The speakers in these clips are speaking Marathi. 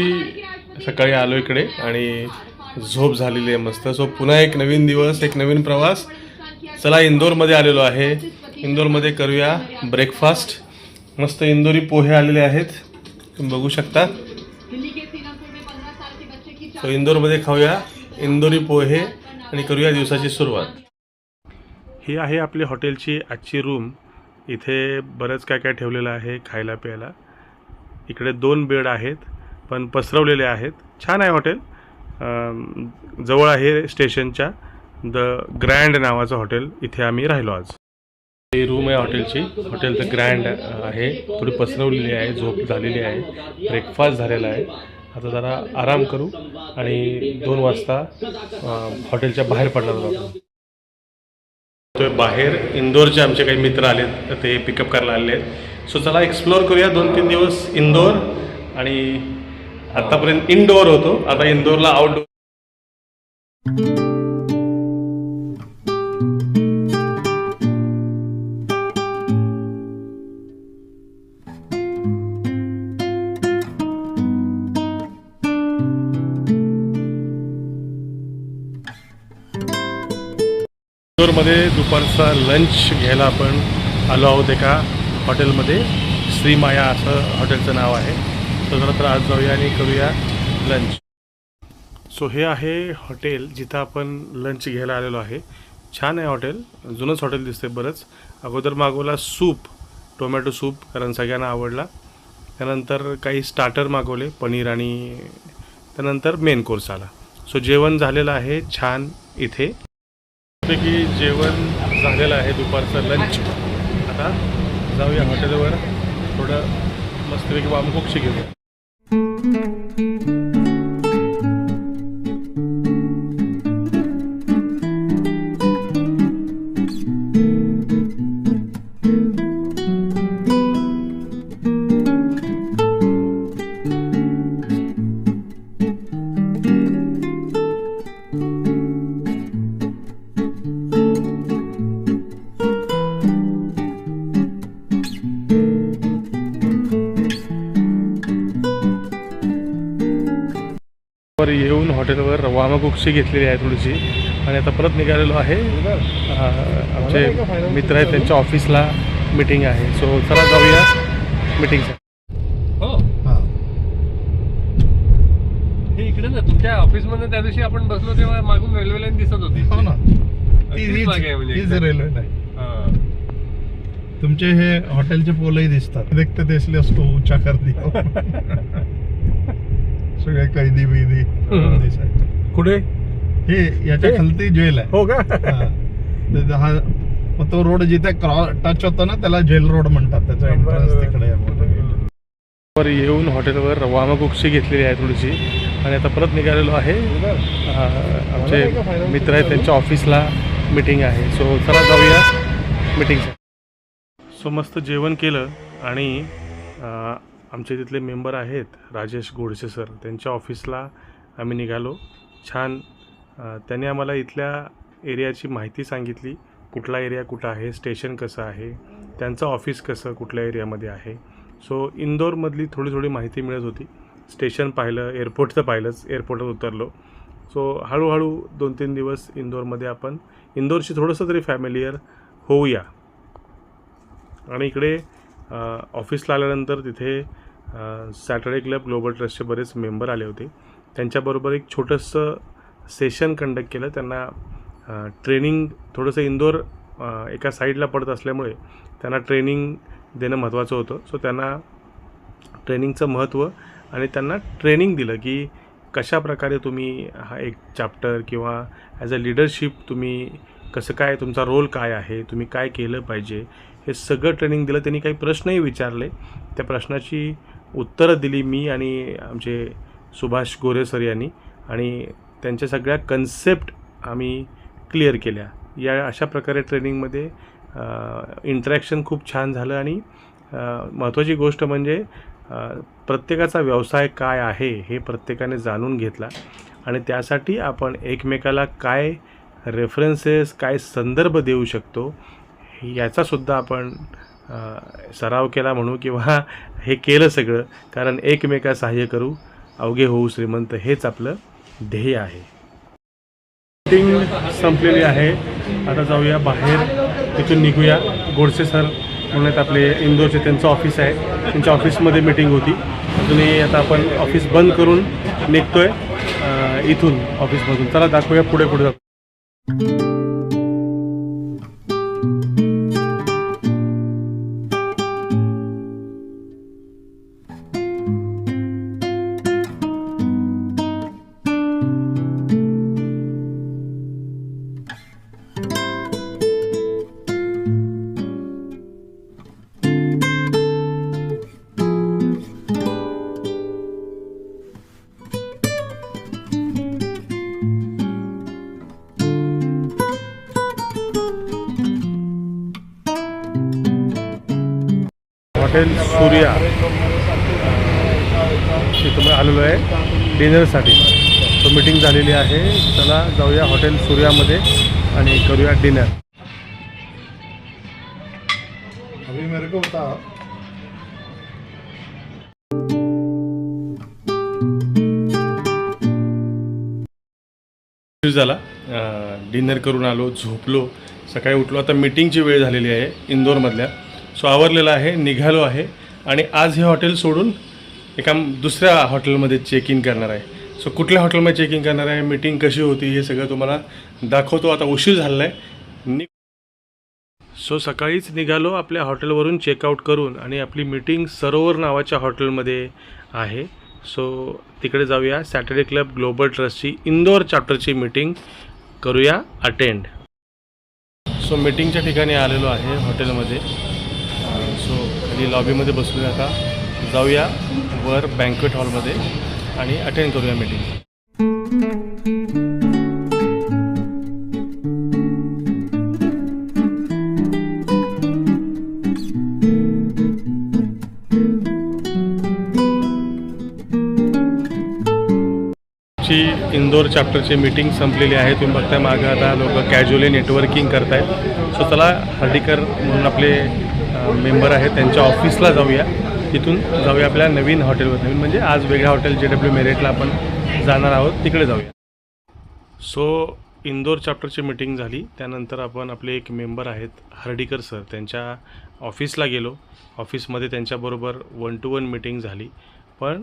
मगाशी सकाळी आलो इकडे आणि झोप झालेली आहे मस्त. सो पुन्हा एक नवीन दिवस एक नवीन प्रवास. चला इंदोरमध्ये आलेलो आहे. इंदोरमध्ये करूया ब्रेकफास्ट मस्त इंदोरी पोहे आलेले आहेत. तुम्ही बघू शकता. सो इंदोरमध्ये खाऊया इंदोरी पोहे आणि करूया दिवसाची सुरुवात. ही आहे आपली हॉटेलची आजची रूम इथे बरंच काय काय ठेवलेलं आहे खायला प्यायला इकडे दोन बेड आहेत. पण पसरवलेले आहेत. छान आहे हॉटेल. जवळ आहे स्टेशनच्या. द ग्रँड नावाचं हॉटेल. इथे आम्ही राहिलो आज. ही रूम आहे हॉटेलची. हॉटेल द ग्रँड आहे. थोडी पसरवलेली आहे. झोप झालेली आहे. ब्रेकफास्ट झालेला आहे. आता जरा आराम करू आणि दोन वाजता हॉटेलच्या बाहेर पडणार आहोत तो बाहेर इंदोरचे आमचे काही मित्र आलेत. तर ते पिकअप करायला आलेले आहेत. सो चला एक्सप्लोअर करूया. दोन तीन दिवस इंदोर आणि आतापर्यंत इनडोअर होतो. आता इंदोरला आउटडोअर इंदोरमध्ये दुपारचा लंच घ्यायला आपण आलो आहोत एका हॉटेलमध्ये श्रीमाया असं हॉटेलचं नाव आहे. तर जरा तर आज जाऊया आणि करूया लंच सो हे आहे हॉटेल जिथं आपण लंच घ्यायला आलेलो आहे. छान आहे हॉटेल जुनंच हॉटेल दिसते बरंच. अगोदर मागवला सूप टोमॅटो सूप कारण सगळ्यांना आवडला. त्यानंतर काही स्टार्टर मागवले पनीर आणि त्यानंतर मेन कोर्स आला. सो जेवण झालेलं आहे छान इथे. की जेवण झालेलं आहे दुपारचं लंच आता जाऊया हॉटेलवर थोडं मस्तपैकी वामकोक्षी घेऊया. वर येऊन हॉटेलवर वामकुक्षी घेतलेली आहे थोडीशी. आणि आता परत निघालेलो आहे. आमचे मित्र आहेत त्यांच्या ऑफिसला मीटिंग आहे. सो चला जाऊया मीटिंगसाठी. हो. हे. इकडे ना तुमच्या ऑफिसमध्ये त्या दिवशी आपण बसलो तेव्हा मागून रेल्वे लाईन दिसत होती. हो ना. ती तीच जागा आहे म्हणजे हीच. रेल्वे नाही हा. तुमचे हे हॉटेलचे पोलही दिसतात. देखते ते इसलिए उसको ऊंचा कर दिया सगळे कैदी बिदी कुठे? हे याच्या? खालती जेल आहे. हो का? हा. मग तो रोड जिथे क्रॉस टच होतो ना त्याला जेल रोड म्हणतात. त्याचा एंट्रन्स तिकडे येऊन हॉटेलवर वामकुक्षी घेतलेली आहे थोडीशी. आणि आता परत निघालेलो आहे. आमचे मित्र आहेत त्यांच्या ऑफिसला मीटिंग आहे. सो चला जाऊया मीटिंगसाठी सो मस्त जेवण केलं आणि आमचे तिथले मेंबर आहेत राजेश गोडसे सर. त्यांच्या ऑफिसला आम्ही निघालो. छान त्याने त्यांनी आम्हाला इथल्या एरियाची माहिती सांगितली. कुठला एरिया कुठं आहे स्टेशन कसं आहे त्यांचं ऑफिस कसं कुठल्या एरियामध्ये आहे. सो इंदोरमधली थोडी थोडी माहिती मिळत होती. स्टेशन पाहिलं एअरपोर्ट तर पाहिलंच एअरपोर्टवर उतरलो. सो हळूहळू दोन तीन दिवस इंदोरमध्ये आपण इंदोरशी थोडंसं तरी फॅमिलियर होऊया. आणि इकडे ऑफिसला आल्यानंतर तिथे सॅटर्डे क्लब ग्लोबल ट्रस्टचे बरेच मेंबर आले होते. त्यांच्याबरोबर एक छोटंसं सेशन कंडक्ट केलं. त्यांना ट्रेनिंग थोडंसं इंदोर एका साईडला पडत असल्यामुळे त्यांना ट्रेनिंग देणं महत्त्वाचं होतं. सो त्यांना ट्रेनिंगचं महत्त्व आणि त्यांना ट्रेनिंग दिलं की कशा प्रकारे तुम्ही हा एक चॅप्टर किंवा ॲज अ लिडरशिप तुम्ही कसं काय तुमचा रोल काय आहे तुम्ही काय केलं पाहिजे हे सगळं ट्रेनिंग दिलं. त्यांनी काही प्रश्नही विचारले. त्या प्रश्नाची उत्तरं दिली मी आणि आमचे सुभाष गोरे सर यांनी. आणि त्यांच्या सगळ्या कन्सेप्ट आम्ही क्लिअर केल्या. या अशा प्रकारे ट्रेनिंगमध्ये इंटरॅक्शन खूप छान झालं आणि महत्त्वाची गोष्ट म्हणजे प्रत्येकाचा व्यवसाय काय आहे हे प्रत्येकाने जाणून घेतला. आणि त्यासाठी आपण एकमेकाला काय रेफरन्सेस काय संदर्भ देऊ शकतो याचासुद्धा आपण सराव केला म्हणू किंवा हे केलं सगळं. कारण एकमेका सहाय्य करू अवघे होऊ श्रीमंत हेच आपलं ध्येय आहे. मीटिंग संपलेली आहे. आता जाऊया बाहेर. तिथून निघूया. गोडसे सर म्हणून आपले इंदोरचे त्यांचं ऑफिस आहे. त्यांच्या ऑफिसमध्ये मीटिंग होती. अजूनही आता आपण ऑफिस बंद करून निघतोय. इथून ऑफिसमधून चला दाखवूया पुढे पुढे जाऊ हॉटेल सूर्या तिथं मी आलेलो आहे डिनरसाठी. तो मीटिंग झालेली आहे. चला जाऊया हॉटेल सूर्यामध्ये आणि करूया डिनर. अभी मेरे को बता झाला डिनर करून आलो झोपलो. सकाळी उठलो. आता मीटिंगची वेळ झालेली आहे इंदोरमधल्या. सो आवरलेलं आहे निघालो आहे आणि आज हे हॉटेल सोडून एका दुसऱ्या हॉटेलमध्ये चेक इन करणार आहे. सो कुठल्या हॉटेलमध्ये चेक इन करणार आहे मीटिंग कशी होती हे सगळं तुम्हाला दाखवतो. आता उशीर झालेला आहे. नि सो सकाळीच निघालो आपल्या हॉटेलवरून चेकआउट करून आणि आपली मीटिंग सरोवर नावाच्या हॉटेलमध्ये आहे. सो तिकडे जाऊया. सॅटर्डे क्लब ग्लोबल ट्रस्टची इंदोर चॅप्टरची मीटिंग करूया. अटेंड सो मीटिंगच्या ठिकाणी आलेलो आहे हॉटेलमध्ये. सो लॉबीमध्ये बसू नका जाऊया वर बँकवेट हॉलमध्ये आणि अटेंड करूया मीटिंग ची इंदोर चॅप्टरची मीटिंग संपलेली आहे. तुम्ही बघताय मागं आता लोक कॅज्युअली नेटवर्किंग करतायत. सो चला हर्डीकर म्हणून आपले मेंबर आहेत त्यांच्या ऑफिसला जाऊया. तिथून जाऊया आपल्या नवीन हॉटेलवर. नवीन म्हणजे आज वेगळ्या हॉटेल जे डब्ल्यू मेरेटला आपण जाणार आहोत तिकडे जाऊया. सो इंदोर चॅप्टरची मीटिंग झाली. त्यानंतर आपण आपले एक मेंबर आहेत हर्डीकर सर त्यांच्या ऑफिसला गेलो. ऑफिसमध्ये त्यांच्याबरोबर वन टू वन मीटिंग झाली. पण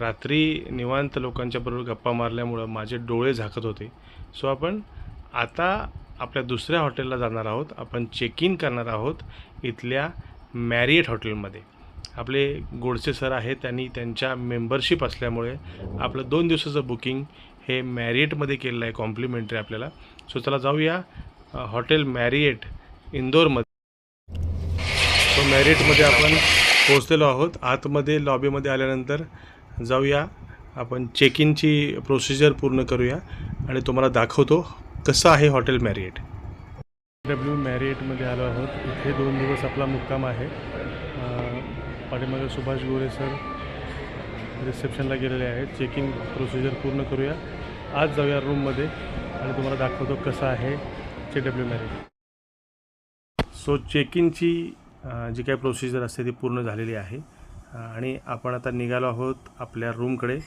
रात्री निवांत लोकांच्याबरोबर गप्पा मारल्यामुळं माझे डोळे झाकत होते. सो आपण आता आपल्या दुसऱ्या हॉटेलला जाणार आहोत. आपण चेक इन करणार आहोत इथल्या मॅरिएट हॉटेलमध्ये. आपले गोडसे सर आहेत त्यांनी त्यांच्या मेंबरशिप असल्यामुळे आपलं दोन दिवसाचं बुकिंग हे मॅरिएटमध्ये केलेलं आहे कॉम्प्लिमेंटरी आपल्याला. सो चला जाऊया हॉटेल मॅरिएट इंदोरमध्ये. सो मॅरिएटमध्ये आपण पोहोचलेलो आहोत. आतमध्ये लॉबीमध्ये आल्यानंतर जाऊया. आपण चेक इनची प्रोसिजर पूर्ण करूया आणि तुम्हाला दाखवतो. कसं आहे हॉटेल मॅरिएट? डब्ल्यू मॅरिएटमध्ये आलो आहोत. इथे दोन दिवस आपला मुक्काम आहे. पाठीमागे सुभाष गोरे सर रिसेप्शनला गेलेले आहेत. चेकिंग प्रोसिजर पूर्ण करूया. आज जाऊया रूममध्ये आणि तुम्हाला दाखवतो कसं आहे J W Marriott. So check इनची जी काही प्रोसिजर असते ती पूर्ण झालेली आहे. आणि आपण आता निघालो आहोत आपल्या रूमकडे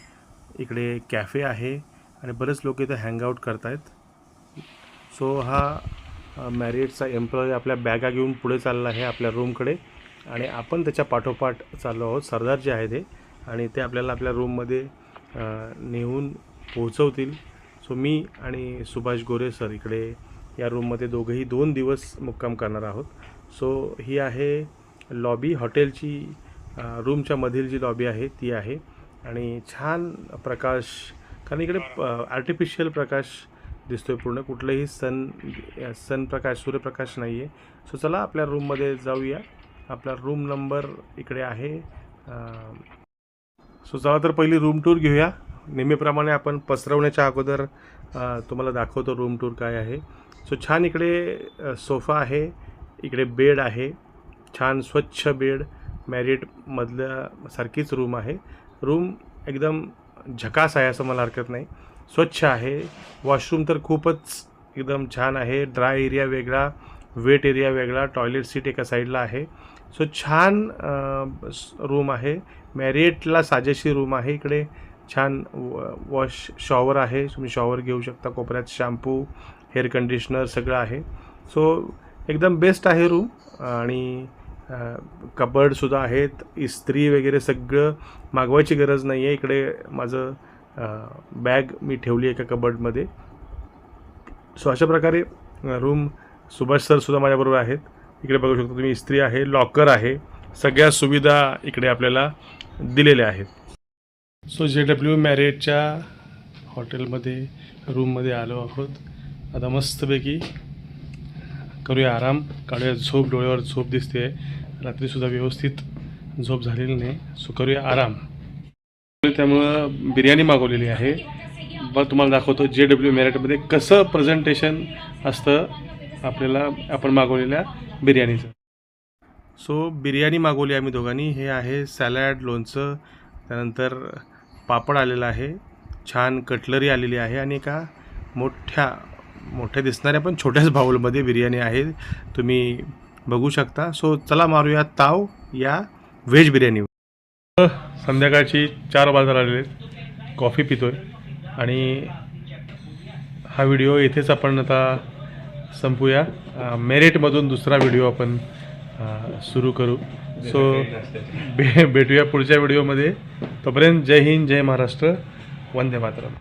इकडे कॅफे आहे आणि बरेच लोक इथं हँगआउट करत आहेत सो हा मॅरिएटचा एम्प्लॉई आपल्या बॅगा घेऊन पुढे चालला आहे आपल्या रूमकडे. आणि आपण त्याच्या पाठोपाठ चाललो आहोत. सरदार जे आहे ते आणि ते आपल्याला आपल्या रूममध्ये नेऊन पोहोचवतील. सो मी आणि सुभाष गोरे सर इकडे या रूममध्ये दोघंही दोन दिवस मुक्काम करणार आहोत. सो ही आहे लॉबी. हॉटेलची रूमच्या मधील जी लॉबी आहे ती आहे. आणि छान प्रकाश कारण इकडे आर्टिफिशियल प्रकाश दिसतो आहे पूर्ण. कुठलंही सन सनप्रकाश सूर्यप्रकाश नाही आहे सो चला आपल्या रूममध्ये जाऊया. आपला रूम नंबर इकडे आहे. सो चला तर पहिली रूम टूर घेऊया. नेहमीप्रमाणे आपण पसरवण्याच्या अगोदर तुम्हाला दाखवतो रूम टूर काय आहे. सो छान इकडे सोफा आहे. इकडे बेड आहे. छान स्वच्छ बेड मॅरिटमधल्या सारखीच रूम आहे. रूम एकदम झकास आहे असं मला हरकत नाही. स्वच्छ आहे. वॉशरूम तर खूपच एकदम छान आहे. ड्राय एरिया वेगळा वेट एरिया वेगळा टॉयलेट सीट एका साईडला आहे. सो छान रूम आहे. मॅरिएटला साजेशी रूम आहे. इकडे छान व वॉश शॉवर आहे. तुम्ही शॉवर घेऊ शकता. कोपऱ्यात शॅम्पू हेअर कंडिशनर सगळं आहे. सो एकदम बेस्ट आहे रूम आणि कबर्डसुद्धा आहेत. इस्त्री वगैरे सगळं मागवायची गरज नाही आहे इकडे माझं बॅग मी ठेवली एका कबर्डमध्ये सो अशा प्रकारे रूम सुभाष सरसुद्धा माझ्याबरोबर आहेत. इकडे बघू शकता तुम्ही इस्त्री आहे लॉकर आहे. सगळ्या सुविधा इकडे आपल्याला दिलेल्या आहेत. सो जे डब्ल्यू मॅरियटच्या हॉटेलमध्ये रूममध्ये आलो आहोत. आता मस्तपैकी करूया आराम. काढूया झोप डोळ्यावर झोप दिसते रात्रीसुद्धा व्यवस्थित झोप झालेली नाही. सो करूया आराम. त्यामुळं बिर्याणी मागवलेली आहे. बघ तुम्हाला दाखवतो जे डब्ल्यू मॅरिटमध्ये कसं प्रेझेंटेशन असतं आपल्याला आपण मागवलेल्या बिर्याणीचं. सो बिर्याणी मागवली आम्ही दोघांनी. हे आहे सॅलॅड लोणचं त्यानंतर पापड आलेलं आहे. छान कटलरी आलेली आहे आणि एका मोठ्या मोठ्या दिसणाऱ्या पण छोट्याच बाऊलमध्ये बिर्याणी आहे. तुम्ही बघू शकता. सो चला मारूया ताव या व्हेज बिर्याणी संध्याकाळची चार वाजायला आलेले आहेत. कॉफी पितोय. आणि हा व्हिडिओ इथेच आपण आता संपूया. मेरिटमधून दुसरा व्हिडिओ आपण सुरू करू. सो भे भेटूया पुढच्या व्हिडिओमध्ये. तोपर्यंत जय हिंद जय महाराष्ट्र. वंदे मातरम.